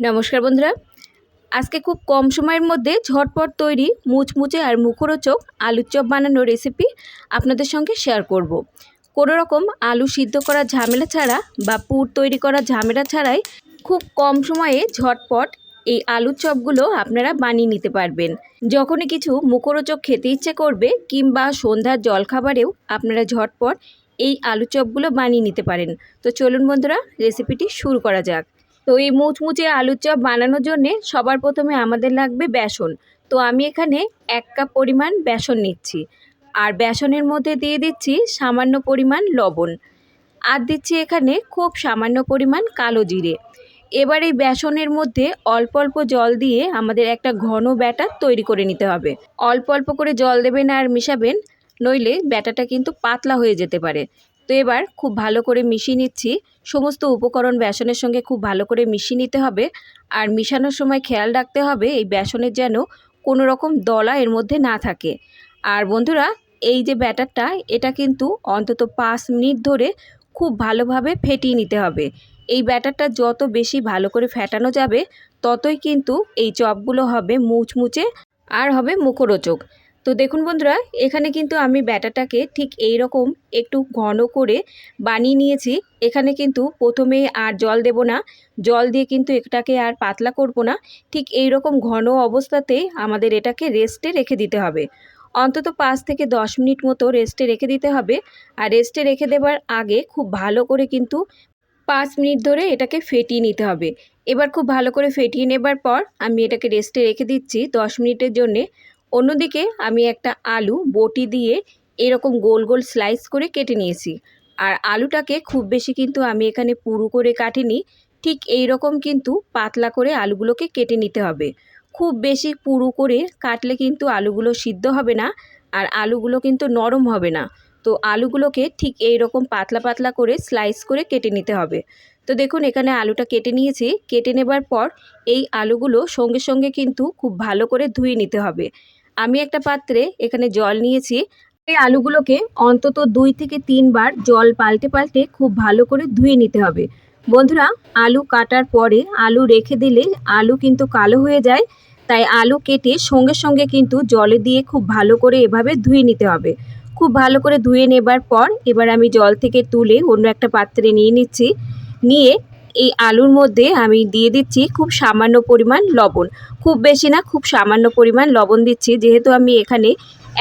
নমস্কার বন্ধুরা। আজকে খুব কম সময়ের মধ্যে ঝটপট তৈরি মুচমুচে আর মুখরোচক আলুর চপ বানানোর রেসিপি আপনাদের সঙ্গে শেয়ার করব। কোনো রকম আলু সিদ্ধ করার ঝামেলা ছাড়া বা পুর তৈরি করার ঝামেলা ছাড়াই খুব কম সময়ে ঝটপট এই আলুর চপগুলো আপনারা বানিয়ে নিতে পারবেন। যখনই কিছু মুখরোচক খেতে ইচ্ছে করবে কিংবা সন্ধ্যার জলখাবারেও আপনারা ঝটপট এই আলু চপগুলো বানিয়ে নিতে পারেন। তো চলুন বন্ধুরা রেসিপিটি শুরু করা যাক। তো এই মুচমুচে আলুর চপ বানানোর জন্যে সবার প্রথমে আমাদের লাগবে বেসন। তো আমি এখানে এক কাপ পরিমাণ বেসন নিচ্ছি। আর বেসনের মধ্যে দিয়ে দিচ্ছি সামান্য পরিমাণ লবণ। আর দিচ্ছি এখানে খুব সামান্য পরিমাণ কালো জিরে। এবার এই বেসনের মধ্যে অল্প অল্প জল দিয়ে আমাদের একটা ঘন ব্যাটার তৈরি করে নিতে হবে। অল্প অল্প করে জল দেবেন আর মিশাবেন, নইলে ব্যাটাটা কিন্তু পাতলা হয়ে যেতে পারে। তো এবার খুব ভালো করে মিশিয়ে নিচ্ছি। সমস্ত উপকরণ বেসনের সঙ্গে খুব ভালো করে মিশিয়ে নিতে হবে। আর মিশানোর সময় খেয়াল রাখতে হবে, এই বেসনের যেন কোনো রকম দলা এর মধ্যে না থাকে। আর বন্ধুরা, এই যে ব্যাটারটা, এটা কিন্তু অন্তত পাঁচ মিনিট ধরে খুব ভালোভাবে ফেটিয়ে নিতে হবে। এই ব্যাটারটা যত বেশি ভালো করে ফেটানো যাবে, ততই কিন্তু এই চপগুলো হবে মুচমুচে আর হবে মুখরোচক। তো দেখুন বন্ধুরা, এখানে কিন্তু আমি ব্যাটাটাকে ঠিক এই রকম একটু ঘন করে বানিয়ে নিয়েছি। এখানে কিন্তু প্রথমে আর জল দেব না। জল দিয়ে কিন্তু এটাকে আর পাতলা করব না। ঠিক এই রকম ঘন অবস্থাতেই আমাদের এটাকে রেস্টে রেখে দিতে হবে। অন্তত পাঁচ থেকে দশ মিনিট মতো রেস্টে রেখে দিতে হবে। আর রেস্টে রেখে দেবার আগে খুব ভালো করে কিন্তু পাঁচ মিনিট ধরে এটাকে ফেটিয়ে নিতে হবে। এবার খুব ভালো করে ফেটিয়ে নেবার পর আমি এটাকে রেস্টে রেখে দিচ্ছি দশ মিনিটের জন্যে। অন্যদিকে আমি একটা আলু বটি দিয়ে এরকম গোল গোল স্লাইস করে কেটে নিয়েছি। আর আলুটাকে খুব বেশি কিন্তু আমি এখানে পুরু করে কাটিনি, ঠিক এই রকম কিন্তু পাতলা করে আলুগুলোকে কেটে নিতে হবে। খুব বেশি পুরু করে কাটলে কিন্তু আলুগুলো সিদ্ধ হবে না আর আলুগুলো কিন্তু নরম হবে না। তো আলুগুলোকে ঠিক এই রকম পাতলা পাতলা করে স্লাইস করে কেটে নিতে হবে। তো দেখুন এখানে আলুটা কেটে নিয়েছি, কেটে নেবার পর এই আলুগুলো সঙ্গে সঙ্গে কিন্তু খুব ভালো করে ধুয়ে নিতে হবে। আমি একটা পাত্রে এখানে জল নিয়েছি। এই আলুগুলোকে অন্তত দুই থেকে তিনবার জল পাল্টে পাল্টে খুব ভালো করে ধুয়ে নিতে হবে। বন্ধুরা, আলু কাটার পরে আলু রেখে দিলে আলু কিন্তু কালো হয়ে যায়, তাই আলু কেটে সঙ্গে সঙ্গে কিন্তু জলে দিয়ে খুব ভালো করে এভাবে ধুয়ে নিতে হবে। খুব ভালো করে ধুয়ে নেবার পর এবার আমি জল থেকে তুলে অন্য একটা পাত্রে নিয়ে নিচ্ছি। নিয়ে এই আলুর মধ্যে আমি দিয়ে দিচ্ছি খুব সামান্য পরিমাণ লবণ। খুব বেশি না, খুব সামান্য পরিমাণ লবণ দিচ্ছি। যেহেতু আমি এখানে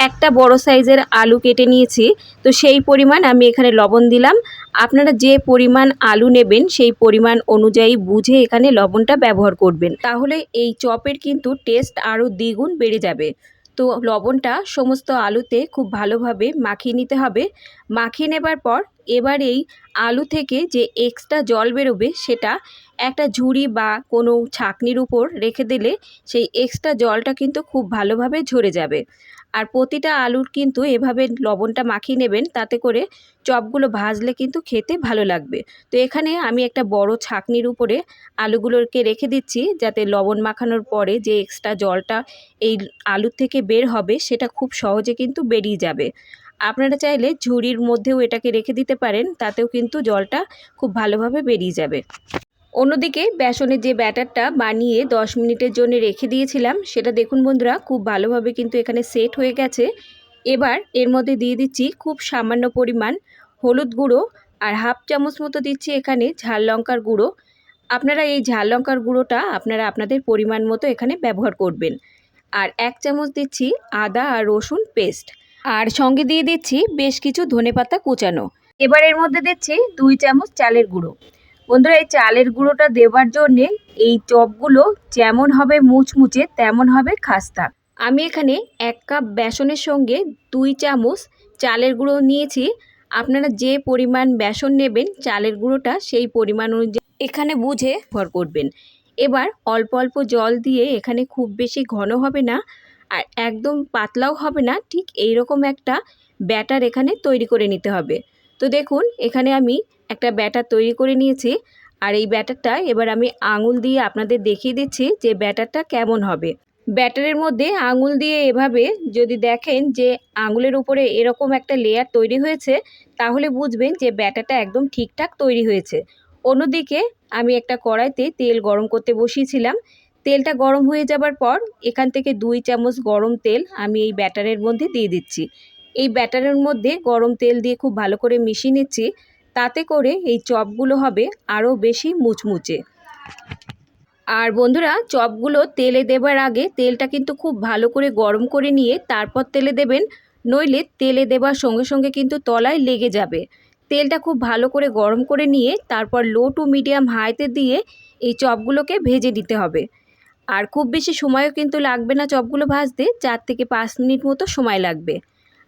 একটা বড় সাইজের আলু কেটে নিয়েছি, তো সেই পরিমাণ আমি এখানে লবণ দিলাম। আপনারা যে পরিমাণ আলু নেবেন, সেই পরিমাণ অনুযায়ী বুঝে এখানে লবণটা ব্যবহার করবেন। তাহলে এই চপের কিন্তু টেস্ট আরও দ্বিগুণ বেড়ে যাবে। তো লবণটা সমস্ত আলুতে খুব ভালোভাবে মাখিয়ে নিতে হবে। মাখিয়ে নেবার পর এবার এই আলু থেকে যে এক্সট্রা জল বেরোবে সেটা একটা ঝুড়ি বা কোনো ছাকনির উপর রেখে দিলে সেই এক্সট্রা জলটা কিন্তু খুব ভালোভাবে ঝরে যাবে। আর প্রতিটা আলুর কিন্তু এভাবে লবণটা মাখিয়ে নেবেন, তাতে করে চপগুলো ভাজলে কিন্তু খেতে ভালো লাগবে। তো এখানে আমি একটা বড় ছাকনির উপরে আলুগুলোকে রেখে দিচ্ছি, যাতে লবণ মাখানোর পরে যে এক্সট্রা জলটা এই আলুর থেকে বের হবে, সেটা খুব সহজে কিন্তু বেরিয়ে যাবে। আপনারা চাইলে ঝুড়ির মধ্যেও এটাকে রেখে দিতে পারেন, তাতেও কিন্তু জলটা খুব ভালোভাবে বেরিয়ে যাবে। অন্যদিকে বেসনের যে ব্যাটারটা বানিয়ে 10 মিনিটের জন্য রেখে দিয়েছিলাম, সেটা দেখুন বন্ধুরা, খুব ভালোভাবে কিন্তু এখানে সেট হয়ে গেছে। এবার এর মধ্যে দিয়ে দিচ্ছি খুব সামান্য পরিমাণ হলুদ গুঁড়ো আর হাফ চামচ মতো দিচ্ছি এখানে ঝাল লঙ্কার গুঁড়ো। আপনারা এই ঝাল লঙ্কার গুঁড়োটা আপনারা আপনাদের পরিমাণ মতো এখানে ব্যবহার করবেন। আর এক চামচ দিচ্ছি আদা আর রসুন পেস্ট। আর সঙ্গে দিয়ে দিচ্ছি বেশ কিছু ধনেপাতা কুচানো। এবার এর মধ্যে দিচ্ছি দুই চামচ চালের গুঁড়ো। বন্ধুরা, এই চালের গুঁড়োটা দেওয়ার জন্যে এই চপগুলো যেমন হবে মুচমুচে, তেমন হবে খাস্তা। আমি এখানে এক কাপ বেসনের সঙ্গে দুই চামচ চালের গুঁড়ো নিয়েছি। আপনারা যে পরিমাণ বেসন নেবেন, চালের গুঁড়োটা সেই পরিমাণ অনুযায়ী এখানে বুঝে ভর করবেন। এবার অল্প অল্প জল দিয়ে এখানে খুব বেশি ঘন হবে না আর একদম পাতলাও হবে না, ঠিক এই রকম একটা ব্যাটার এখানে তৈরি করে নিতে হবে। তো দেখুন, এখানে আমি একটা ব্যাটার তৈরি করে নিয়েছি। আর এই ব্যাটারটা এবার আমি আঙুল দিয়ে আপনাদের দেখিয়ে দিচ্ছি যে ব্যাটারটা কেমন হবে। ব্যাটারের মধ্যে আঙুল দিয়ে এভাবে যদি দেখেন যে আঙুলের উপরে এরকম একটা লেয়ার তৈরি হয়েছে, তাহলে বুঝবেন যে ব্যাটারটা একদম ঠিকঠাক তৈরি হয়েছে। অন্যদিকে আমি একটা কড়াইতে তেল গরম করতে বসিয়েছিলাম। তেলটা গরম হয়ে যাবার পর এখান থেকে দুই চামচ গরম তেল আমি এই ব্যাটারের মধ্যে দিয়ে দিচ্ছি। এই ব্যাটারের মধ্যে গরম তেল দিয়ে খুব ভালো করে মিশিয়ে নিচ্ছি। তাতে করে এই চপগুলো হবে আরও বেশি মুচমুচে। আর বন্ধুরা, চপগুলো তেলে দেবার আগে তেলটা কিন্তু খুব ভালো করে গরম করে নিয়ে তারপর তেলে দেবেন, নইলে তেলে দেবার সঙ্গে সঙ্গে কিন্তু তলায় লেগে যাবে। তেলটা খুব ভালো করে গরম করে নিয়ে তারপর লো টু মিডিয়াম হাইতে দিয়ে এই চপগুলোকে ভেজে নিতে হবে। আর খুব বেশি সময়ও কিন্তু লাগবে না চপগুলো ভাজতে, চার থেকে পাঁচ মিনিট মতো সময় লাগবে।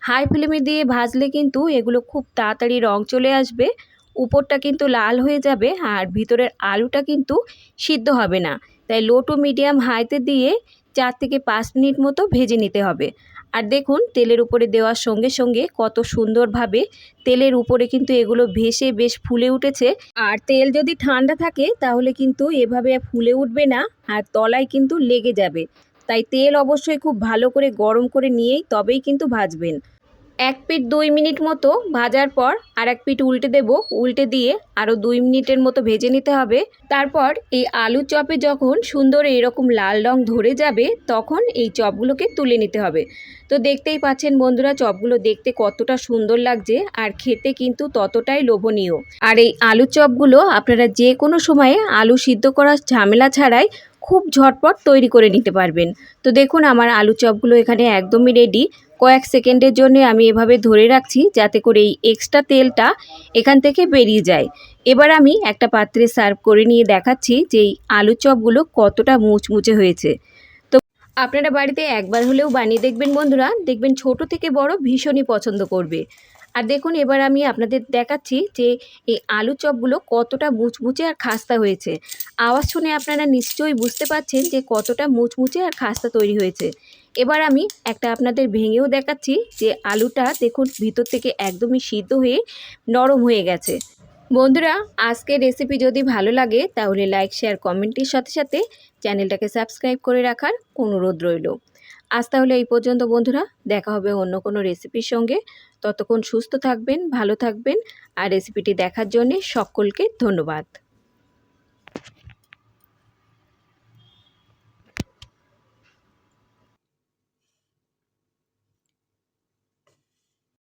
হাই ফ্লেমে দিয়ে ভাজলে কিন্তু এগুলো খুব তাড়াতাড়ি রং চলে আসবে, উপরটা কিন্তু লাল হয়ে যাবে আর ভিতরের আলুটা কিন্তু সিদ্ধ হবে না। তাই লো টু মিডিয়াম হাইতে দিয়ে চার থেকে পাঁচ মিনিট মতো ভেজে নিতে হবে। আর দেখুন তেলের উপরে দেওয়ার সঙ্গে সঙ্গে কত সুন্দরভাবে তেলের উপরে কিন্তু এগুলো ভেসে বেশ ফুলে উঠেছে। আর তেল যদি ঠান্ডা থাকে তাহলে কিন্তু এভাবে ফুলে উঠবে না আর তলায় কিন্তু লেগে যাবে। তাই তেল অবশ্যই খুব ভালো করে গরম করে নিয়েই তবেই কিন্তু ভাজবেন। এক পিঠ দুই মিনিট মতো ভাজার পর আর এক পিঠ উল্টে দেব। উল্টে দিয়ে আরও দুই মিনিটের মতো ভেজে নিতে হবে। তারপর এই আলু চপে যখন সুন্দর এরকম লাল রং ধরে যাবে, তখন এই চপগুলোকে তুলে নিতে হবে। তো দেখতেই পাচ্ছেন বন্ধুরা, চপগুলো দেখতে কতটা সুন্দর লাগছে আর খেতে কিন্তু ততটাই লোভনীয়। আর এই আলু চপগুলো আপনারা যে কোনো সময়ে আলু সিদ্ধ করার ঝামেলা ছাড়াই খুব ঝটপট তৈরি করে নিতে পারবেন। তো দেখুন, আমার আলু চপগুলো এখানে একদমই রেডি কয়েক সেকেন্ডের জন্য আমি এভাবে ধরে রাখছি যাতে করে এই এক্সট্রা তেলটা এখান থেকে বেরিয়ে যায়। এবার আমি একটা পাত্রে সার্ভ করে নিয়ে দেখাচ্ছি যে এই আলু চপগুলো কতটা মুচমুচে হয়েছে। তো আপনারা বাড়িতে একবার হলেও বানিয়ে দেখবেন বন্ধুরা। দেখবেন ছোট থেকে বড় ভীষণই পছন্দ করবে। আর দেখুন, এবার আমি আপনাদের দেখাচ্ছি যে এই আলু চপগুলো কতটা মুচমুচে আর খাস্তা হয়েছে। আওয়াজ শুনে আপনারা নিশ্চয়ই বুঝতে পারছেন যে কতটা মুচমুচে আর খাস্তা তৈরি হয়েছে। এবার আমি একটা আপনাদের ভেঙেও দেখাচ্ছি যে আলুটা দেখুন, ভিতর থেকে একদমই সিদ্ধ হয়ে নরম হয়ে গেছে। বন্ধুরা, আজকের রেসিপি যদি ভালো লাগে, তাহলে লাইক, শেয়ার, কমেন্টের সাথে সাথে চ্যানেলটাকে সাবস্ক্রাইব করে রাখার অনুরোধ রইল। আজ তাহলে এই পর্যন্ত, বন্ধুরা। দেখা হবে অন্য কোনো রেসিপির সঙ্গে। ততক্ষণ সুস্থ থাকবেন, ভালো থাকবেন। আর রেসিপিটি দেখার জন্যে সকলকে ধন্যবাদ।